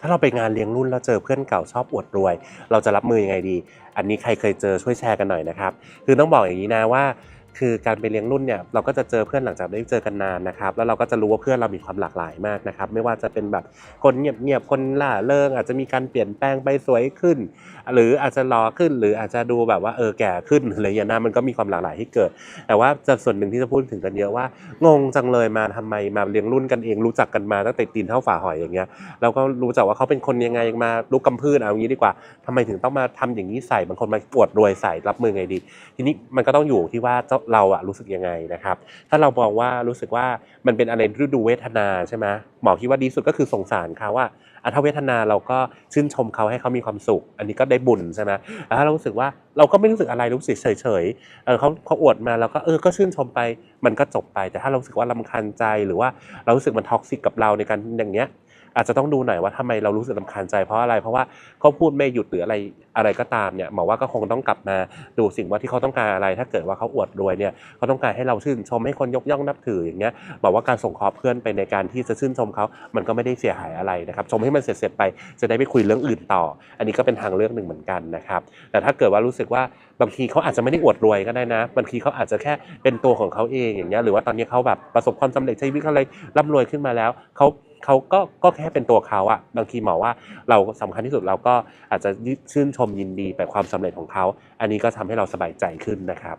ถ้าเราไปงานเลี้ยงรุ่นแล้วเจอเพื่อนเก่าชอบอวดรวย เราจะรับมือยังไงดี อันนี้ใครเคยเจอช่วยแชร์กันหน่อยนะครับ คือต้องบอกอย่างนี้นะว่า คือการไปเลี้ยงรุ่นเนี่ยเราก็จะเจอเพื่อนหลังจากได้เจอกันนานนะครับแล้วเราก็จะรู้ว่าเพื่อนเรามีความหลากหลายมากนะครับไม่ว่าจะเป็นแบบคนเงียบๆคนล่าเริงอาจจะมีการเปลี่ยนแปลงไปสวยขึ้น หรืออาจจะรอขึ้นหรืออาจจะดูแบบว่าเออแก่ขึ้นอะไรอย่างเงี้นมันก็มีความหลากหลายที่เกิด แต่ว่าจะส่วนหนึ่งที่จะพูดถึงกันเยอะว่างงจังเลยมาทำไมมาเลี้ยงรุ่นกันเองรู้จักกันมาตั้งแต่ตีนเท่าฝาหอยอย่างเงี้ยแล้วก็รู้จักว่าเขาเป็นคนยังไงมาลุกกำพืชเอาอย่างนี้ดีกว่าทำไมถึงต้องมาทำอย่างนี้ใส่บางคนมาปวดรวยใส่รับมือไงดี ทีนี้มันก็ต้องอยู่ที่ว่าเจ้าเราอะรู้สึกยังไงนะครับ ถ้าเรามองว่ารู้สึกว่ามันเป็นอะไรฤดูเวทนาใช่ไหมหมอคิดว่าดีสุดก็คือสงสารเขาว่าอะถ้าเวทนาเราก็ชื่นชมเขาให้เขามีความสุข อันนี้ก็ได้บุญใช่ไหมแล้วถ้าเรารู้สึกว่าเราก็ไม่รู้สึกอะไรรู้สึกเฉยเฉยๆเออเขาเขาอวดมาเราก็เออก็ชื่นชมไปมันก็จบไป แต่ถ้าเรารู้สึกว่าลำคาญใจหรือว่าเรารู้สึกมันท็อกซิกกับเราในการอย่างเงี้ย อาจจะต้องดูหน่อยว่าทำไมเรารู้สึกลำคาญใจเพราะอะไร เพราะว่าเขาพูดไม่หยุดหรืออะไรอะไรก็ตามเนี่ยหมอว่าก็คงต้องกลับมาดูสิ่งว่าที่เขาต้องการอะไร ถ้าเกิดว่าเขาอวดรวยเนี่ยเขาต้องการให้เราชื่นชมให้คนยกย่องนับถืออย่างเงี้ยบอกว่าการส่งเคอเพื่อนไปในการที่จะชื่นชมเขามันก็ไม่ได้เสียหายอะไรนะครับชมให้มันเสร็จๆไปจะได้ไปคุยเรื่องอื่นต่อ อันนี้ก็เป็นทางเลือกหนึ่งเหมือนกันนะครับแต่ถ้าเกิดว่ารู้สึกว่าบางทีเขาอาจจะไม่ได้อวดรวยก็ได้นะบางทีเขาอาจจะแค่เป็นตัวของเขาเองอย่างเงี้ยหรือว่าตอนนี้เขาแบบประสบความสำเร็จใช้ชีวิตเขาเลยร่ำรวยขึ้นมาแล้วเขา เขาก็ก็แค่เป็นตัวเขาอะบางทีหมอว่าเราสำคัญที่สุดเราก็อาจจะชื่นชมยินดีไปความสำเร็จของเขา อันนี้ก็ทำให้เราสบายใจขึ้นนะครับ